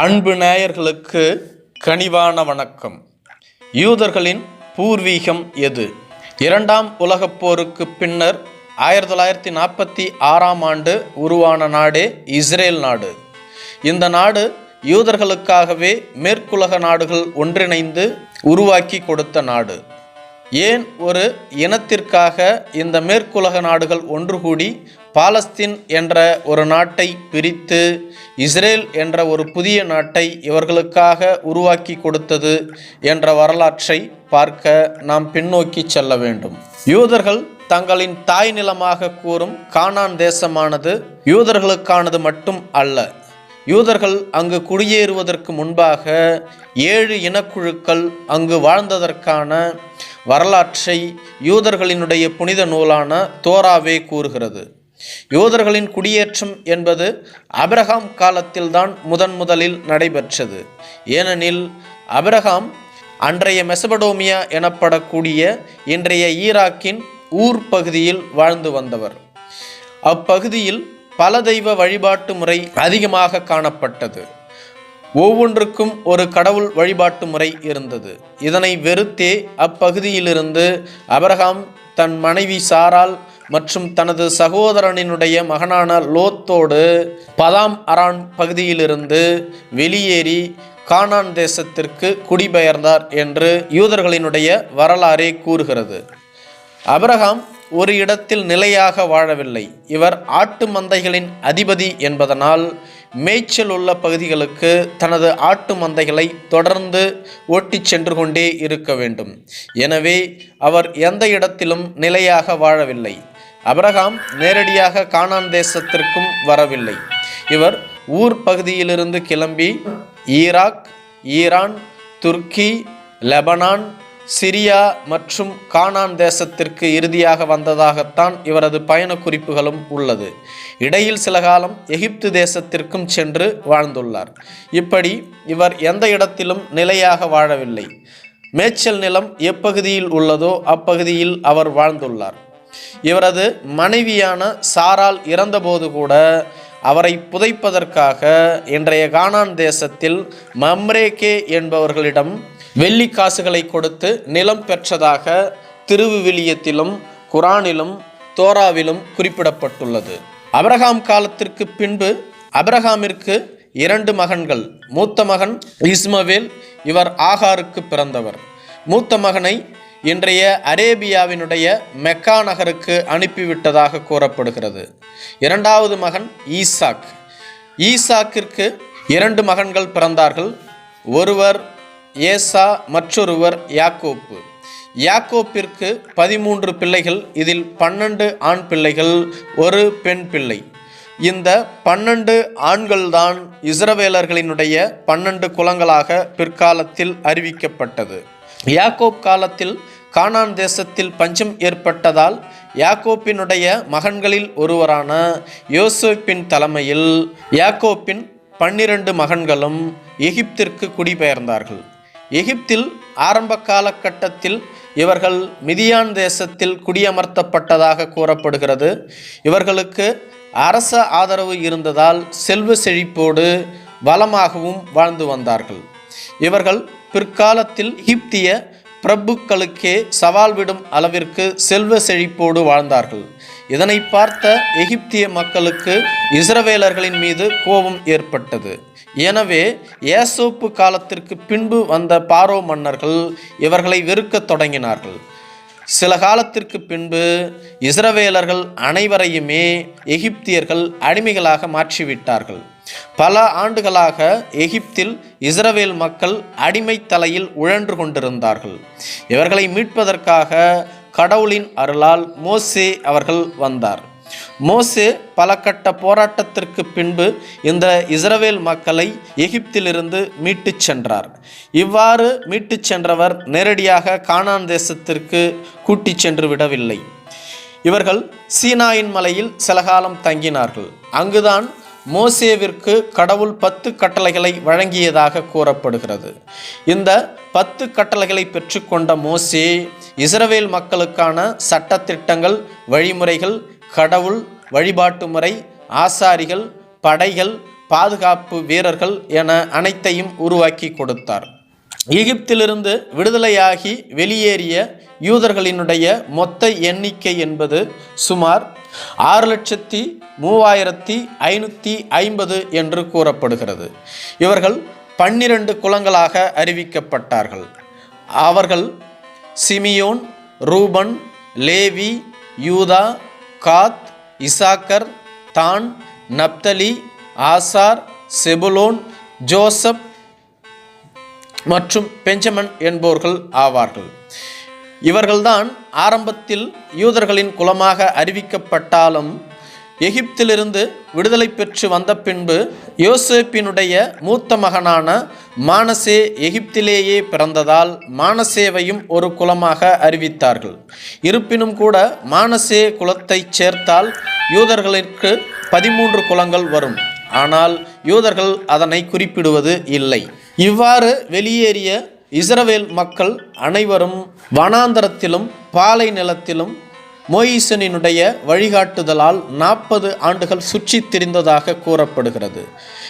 அன்பு நேயர்களுக்கு கனிவான வணக்கம். யூதர்களின் பூர்வீகம் எது? இரண்டாம் உலகப் போருக்கு பின்னர் ஆயிரத்தி தொள்ளாயிரத்தி நாற்பத்தி ஆறாம் ஆண்டு உருவான நாடே இஸ்ரேல் நாடு. இந்த நாடு யூதர்களுக்காகவே மேற்குலக நாடுகள் ஒன்றிணைந்து உருவாக்கி கொடுத்த நாடு. ஏன் ஒரு இனத்திற்காக இந்த மேற்குலக நாடுகள் ஒன்று கூடி பாலஸ்தீன் என்ற ஒரு நாட்டை பிரித்து இஸ்ரேல் என்ற ஒரு புதிய நாட்டை இவர்களுக்காக உருவாக்கி கொடுத்தது என்ற வரலாற்றை பார்க்க நாம் பின்னோக்கி செல்ல வேண்டும். யூதர்கள் தங்களின் தாய் நிலமாக கூறும் கானான் தேசமானது யூதர்களுக்கானது மட்டும் அல்ல. யூதர்கள் அங்கு குடியேறுவதற்கு முன்பாக ஏழு இனக்குழுக்கள் அங்கு வாழ்ந்ததற்கான வரலாற்றை யூதர்களினுடைய புனித நூலான தோராவே கூறுகிறது. யூதர்களின் குடியேற்றம் என்பது அபிரகாம் காலத்தில்தான் முதன் முதலில் நடைபெற்றது. ஏனெனில் அபிரகாம் அன்றைய மெசபடோமியா எனப்படக்கூடிய இன்றைய ஈராக்கின் ஊர் பகுதியில் வாழ்ந்து வந்தவர். அப்பகுதியில் பல தெய்வ வழிபாட்டு முறை அதிகமாக காணப்பட்டது. ஒவ்வொன்றுக்கும் ஒரு கடவுள் வழிபாட்டு முறை இருந்தது. இதனை வெறுத்தே அப்பகுதியிலிருந்து அபரகாம் தன் மனைவி சாரால் மற்றும் தனது சகோதரனினுடைய மகனான லோத்தோடு பதாம் அரான் பகுதியிலிருந்து வெளியேறி கானான் தேசத்திற்கு குடிபெயர்ந்தார் என்று யூதர்களினுடைய வரலாறே கூறுகிறது. அபிரகாம் ஒரு இடத்தில் நிலையாக வாழவில்லை. இவர் ஆட்டு மந்தைகளின் அதிபதி என்பதனால் மேய்ச்சல் உள்ள பகுதிகளுக்கு தனது ஆட்டு மந்தைகளை தொடர்ந்து ஓட்டிச் சென்று கொண்டே இருக்க வேண்டும். எனவே அவர் எந்த இடத்திலும் நிலையாக வாழவில்லை. அபரகாம் நேரடியாக கானான் தேசத்திற்கும் வரவில்லை. இவர் ஊர் பகுதியிலிருந்து கிளம்பி Iraq Iran Turkey Lebanon Syria மற்றும் கானான் தேசத்திற்கு இறுதியாக வந்ததாகத்தான் இவரது பயண குறிப்புகளும் உள்ளது. இடையில் சில காலம் எகிப்து தேசத்திற்கும் சென்று வாழ்ந்துள்ளார். இப்படி இவர் எந்த இடத்திலும் நிலையாக வாழவில்லை. மேய்ச்சல் நிலம் எப்பகுதியில் உள்ளதோ அப்பகுதியில் அவர் வாழ்ந்துள்ளார். இவரது மனைவியான சாரால் இறந்தபோது கூட அவரை புதைப்பதற்காக இன்றைய கானான் தேசத்தில் மம்ரேகே என்பவர்களிடம் வெள்ளி காசுகளை கொடுத்து நிலம் பெற்றதாக திருவிவிலியத்திலும் குரானிலும் தோராவிலும் குறிப்பிடப்பட்டுள்ளது. அபிரகாம் காலத்திற்கு பின்பு அபிரகாமிற்கு இரண்டு மகன்கள். மூத்த மகன் இஸ்மவேல் இவர் ஆகாருக்கு பிறந்தவர். மூத்த மகனை இன்றைய அரேபியாவினுடைய மெக்கா நகருக்கு அனுப்பிவிட்டதாக கூறப்படுகிறது. இரண்டாவது மகன் ஈசாக். ஈசாக்கிற்கு இரண்டு மகன்கள் பிறந்தார்கள். ஒருவர் ஏசா மற்றொருவர் யாக்கோப்பு. யாக்கோப்பிற்கு பதிமூன்று பிள்ளைகள் இதில் பன்னெண்டு ஆண் பிள்ளைகள் ஒரு பெண் பிள்ளை. இந்த பன்னெண்டு ஆண்கள்தான் இஸ்ரவேலர்களினுடைய பன்னெண்டு குலங்களாக பிற்காலத்தில் அறிவிக்கப்பட்டது. யாக்கோப் காலத்தில் கானான் தேசத்தில் பஞ்சம் ஏற்பட்டதால் யாக்கோப்பினுடைய மகன்களில் ஒருவரான யோசேப்பின் தலைமையில் யாக்கோப்பின் பன்னிரண்டு மகன்களும் எகிப்திற்கு குடிபெயர்ந்தார்கள். எகிப்தில் ஆரம்ப காலகட்டத்தில் இவர்கள் மிதியான் தேசத்தில் குடியமர்த்தப்பட்டதாக கூறப்படுகிறது. இவர்களுக்கு அரச ஆதரவு இருந்ததால் செல்வ செழிப்போடு வளமாகவும் வாழ்ந்து வந்தார்கள். இவர்கள் பிற்காலத்தில் எகிப்திய பிரபுக்களுக்கே சவால் விடும் அளவிற்கு செல்வ செழிப்போடு வாழ்ந்தார்கள். இதனை பார்த்த எகிப்திய மக்களுக்கு இஸ்ரவேலர்களின் மீது கோபம் ஏற்பட்டது. எனவே ஏசோப்பு காலத்திற்கு பின்பு வந்த பாரோ மன்னர்கள் இவர்களை வெறுக்கத் தொடங்கினார்கள். சில காலத்திற்கு பின்பு இஸ்ரவேலர்கள் அனைவரையுமே எகிப்தியர்கள் அடிமைகளாக மாற்றிவிட்டார்கள். பல ஆண்டுகளாக எகிப்தில் இஸ்ரவேல் மக்கள் அடிமை தலையில் உழன்று கொண்டிருந்தார்கள். இவர்களை மீட்பதற்காக கடவுளின் அருளால் மோசே அவர்கள் வந்தார். மோசே பல கட்ட போராட்டத்திற்கு பின்பு இந்த இஸ்ரவேல் மக்களை எகிப்திலிருந்து மீட்டுச் சென்றார். இவ்வாறு மீட்டுச் சென்றவர் நேரடியாக கானான் தேசத்திற்கு கூட்டிச் சென்று விடவில்லை. இவர்கள் சீனாயின் மலையில் சில காலம் தங்கினார்கள். அங்குதான் மோசேவிற்கு கடவுள் பத்து கட்டளைகளை வழங்கியதாக கூறப்படுகிறது. இந்த பத்து கட்டளைகளை பெற்றுக்கொண்ட மோசே இஸ்ரவேல் மக்களுக்கான சட்டத்திட்டங்கள் வழிமுறைகள் கடவுள் வழிபாட்டு முறை ஆசாரிகள் படைகள் பாதுகாப்பு வீரர்கள் என அனைத்தையும் உருவாக்கி கொடுத்தார். எகிப்திலிருந்து விடுதலையாகி வெளியேறிய யூதர்களினுடைய மொத்த எண்ணிக்கை என்பது சுமார் ஆறு லட்சத்தி மூவாயிரத்தி ஐநூற்றி ஐம்பது என்று கூறப்படுகிறது. இவர்கள் பன்னிரண்டு குலங்களாக அறிவிக்கப்பட்டார்கள். அவர்கள் சிமியோன் ரூபன் லேவி யூதா காத் இசாக்கர் தான் நப்தலி ஆசார் செபுலோன் ஜோசப் மற்றும் பெஞ்சமன் என்போர்கள் ஆவார்கள். இவர்கள்தான் ஆரம்பத்தில் யூதர்களின் குலமாக அறிவிக்கப்பட்டாலும் எகிப்திலிருந்து விடுதலை பெற்று வந்த பின்பு யோசேப்பினுடைய மூத்த மகனான மானசே எகிப்திலேயே பிறந்ததால் மானசேவையும் ஒரு குலமாக அறிவித்தார்கள். இருப்பினும் கூட மானசே குலத்தைச் சேர்த்தால் யூதர்களிற்கு பதிமூன்று குலங்கள் வரும். ஆனால் யூதர்கள் அதனை குறிப்பிடுவது இல்லை. இவ்வாறு வெளியேறிய இஸ்ரவேல் மக்கள் அனைவரும் வனாந்தரத்திலும் பாலை நிலத்திலும் மோயிசனினுடைய வழிகாட்டுதலால் நாற்பது ஆண்டுகள் சுற்றித் திரிந்ததாக கூறப்படுகிறது.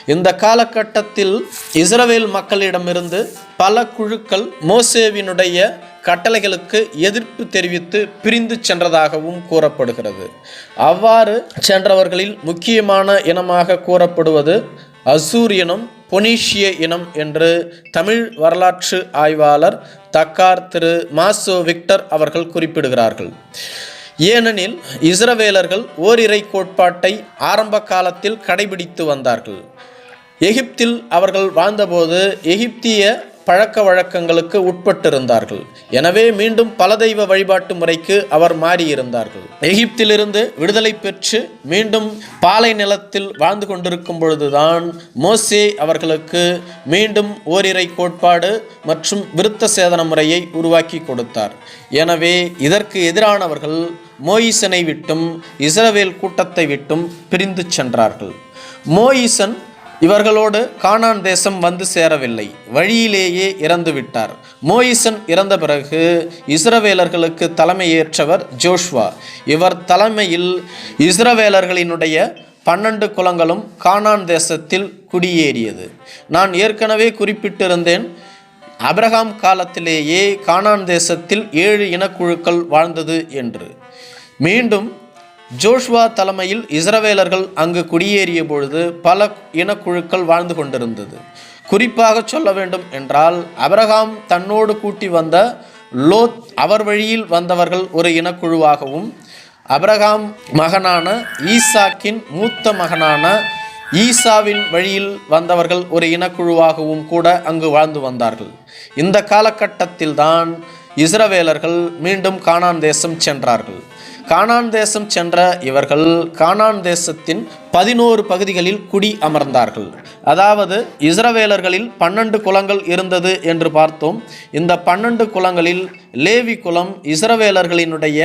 இந்த காலகட்டத்தில் இஸ்ரவேல் மக்களிடமிருந்து பல குழுக்கள் மோசேவினுடைய கட்டளைகளுக்கு எதிர்ப்பு தெரிவித்து பிரிந்து சென்றதாகவும் கூறப்படுகிறது. அவ்வாறு சென்றவர்களில் முக்கியமான இனமாக கூறப்படுவது அசூரியனும் பொனீஷிய இனம் என்று தமிழ் வரலாற்று ஆய்வாளர் தக்கார் திரு மாசோ விக்டர் அவர்கள் குறிப்பிடுகிறார்கள். ஏனெனில் இஸ்ரவேலர்கள் ஓரிரை கோட்பாட்டை ஆரம்ப காலத்தில் கடைபிடித்து வந்தார்கள். எகிப்தில் அவர்கள் வாழ்ந்தபோது எகிப்திய பழக்க வழக்கங்களுக்கு உட்பட்டிருந்தார்கள். எனவே மீண்டும் பல தெய்வ வழிபாட்டு முறைக்கு அவர் மாறியிருந்தார்கள். எகிப்திலிருந்து விடுதலை பெற்று மீண்டும் பாலை நிலத்தில் வாழ்ந்து கொண்டிருக்கும் பொழுதுதான் மோசே அவர்களுக்கு மீண்டும் ஓரிரை கோட்பாடு மற்றும் விருத்த சேதன முறையை உருவாக்கி கொடுத்தார். எனவே இதற்கு எதிரானவர்கள் மோயிசனை விட்டும் இஸ்ரவேல் கூட்டத்தை விட்டும் பிரிந்து சென்றார்கள். மோயிசன் இவர்களோடு கானான் தேசம் வந்து சேரவில்லை. வழியிலேயே இறந்து விட்டார். மோயிசன் இறந்த பிறகு இஸ்ரவேலர்களுக்கு தலைமையேற்றவர் ஜோஷ்வா. இவர் தலைமையில் இஸ்ரவேலர்களினுடைய பன்னெண்டு குலங்களும் கானான் தேசத்தில் குடியேறியது. நான் ஏற்கனவே குறிப்பிட்டிருந்தேன் அப்ரஹாம் காலத்திலேயே கானான் தேசத்தில் ஏழு இனக்குழுக்கள் வாழ்ந்தது என்று. மீண்டும் ஜோஷ்வா தலைமையில் இஸ்ரவேலர்கள் அங்கு குடியேறிய பொழுது பல இனக்குழுக்கள் வாழ்ந்து கொண்டிருந்தது. குறிப்பாக சொல்ல வேண்டும் என்றால் அபிரகாம் தன்னோடு கூட்டி வந்த லோத் அவர் வழியில் வந்தவர்கள் ஒரு இனக்குழுவாகவும் அபிரகாம் மகனான ஈசாக்கின் மூத்த மகனான ஈசாவின் வழியில் வந்தவர்கள் ஒரு இனக்குழுவாகவும் கூட அங்கு வாழ்ந்து வந்தார்கள். இந்த காலகட்டத்தில்தான் இஸ்ரவேலர்கள் மீண்டும் கானான் தேசம் சென்றார்கள். கானான் தேசம் சென்ற இவர்கள் கானான் தேசத்தின் பதினோரு பகுதிகளில் குடி அமர்ந்தார்கள். அதாவது இஸ்ரவேலர்களில் பன்னெண்டு குலங்கள் இருந்தது என்று பார்த்தோம். இந்த பன்னெண்டு குலங்களில் லேவி குலம் இஸ்ரவேலர்களினுடைய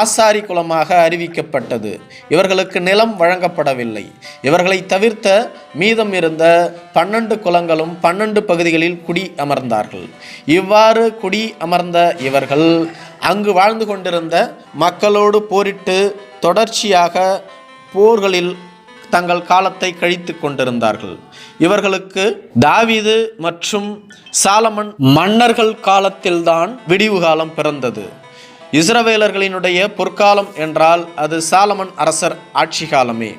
ஆசாரி குலமாக அறிவிக்கப்பட்டது. இவர்களுக்கு நிலம் வழங்கப்படவில்லை. இவர்களை தவிர்த்த மீதம் இருந்த பன்னெண்டு குலங்களும் பன்னெண்டு பகுதிகளில் குடி அமர்ந்தார்கள். இவ்வாறு குடி அமர்ந்த இவர்கள் அங்கு வாழ்ந்து கொண்டிருந்த மக்களோடு போரிட்டு தொடர்ச்சியாக போர்களில் தங்கள் காலத்தை கழித்து கொண்டிருந்தார்கள். இவர்களுக்கு தாவிது மற்றும் சாலமன் மன்னர்கள் காலத்தில்தான் விடிவு காலம் பிறந்தது. இஸ்ரவேலர்களினுடைய பொற்காலம் என்றால் அது சாலமன் அரசர் ஆட்சி காலமே.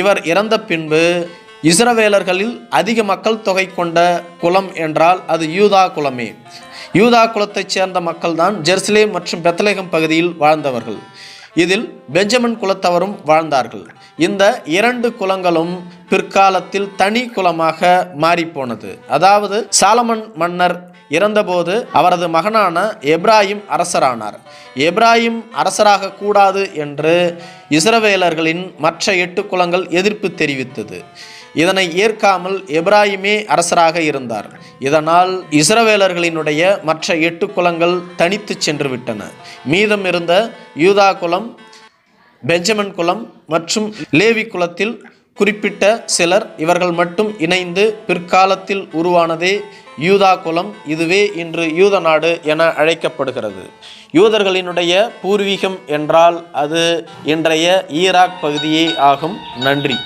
இவர் இறந்த பின்பு இஸ்ரவேலர்களில் அதிக மக்கள் தொகை கொண்ட குலம் என்றால் அது யூதா குலமே. யூதா குலத்தைச் சேர்ந்த மக்கள்தான் ஜெருசலேம் மற்றும் பெத்தலேகம் பகுதியில் வாழ்ந்தவர்கள். இதில் பெஞ்சமின் குலத்தவரும் வாழ்ந்தார்கள். இந்த இரண்டு குலங்களும் பிற்காலத்தில் தனி குலமாக மாறிப்போனது. அதாவது சாலமன் மன்னர் இறந்தபோது அவரது மகனான எப்ராஹிம் அரசரானார். எப்ராஹிம் அரசராக கூடாது என்று இஸ்ரவேலர்களின் மற்ற எட்டு குலங்கள் எதிர்ப்பு தெரிவித்தது. இதனை ஏற்காமல் எப்ராஹிமே அரசராக இருந்தார். இதனால் இஸ்ரவேலர்களினுடைய மற்ற எட்டு குலங்கள் தனித்து சென்று விட்டன மீதம் இருந்த யூதா குலம் பெஞ்சமின் குலம் மற்றும் லேவி குலத்தில் குறிப்பிட்ட சிலர் இவர்கள் மட்டும் இணைந்து பிற்காலத்தில் உருவானதே யூதா குலம் இதுவே இன்று யூத நாடு என அழைக்கப்படுகிறது. யூதர்களினுடைய பூர்வீகம் என்றால் அது இன்றைய ஈராக் பகுதியே ஆகும். நன்றி.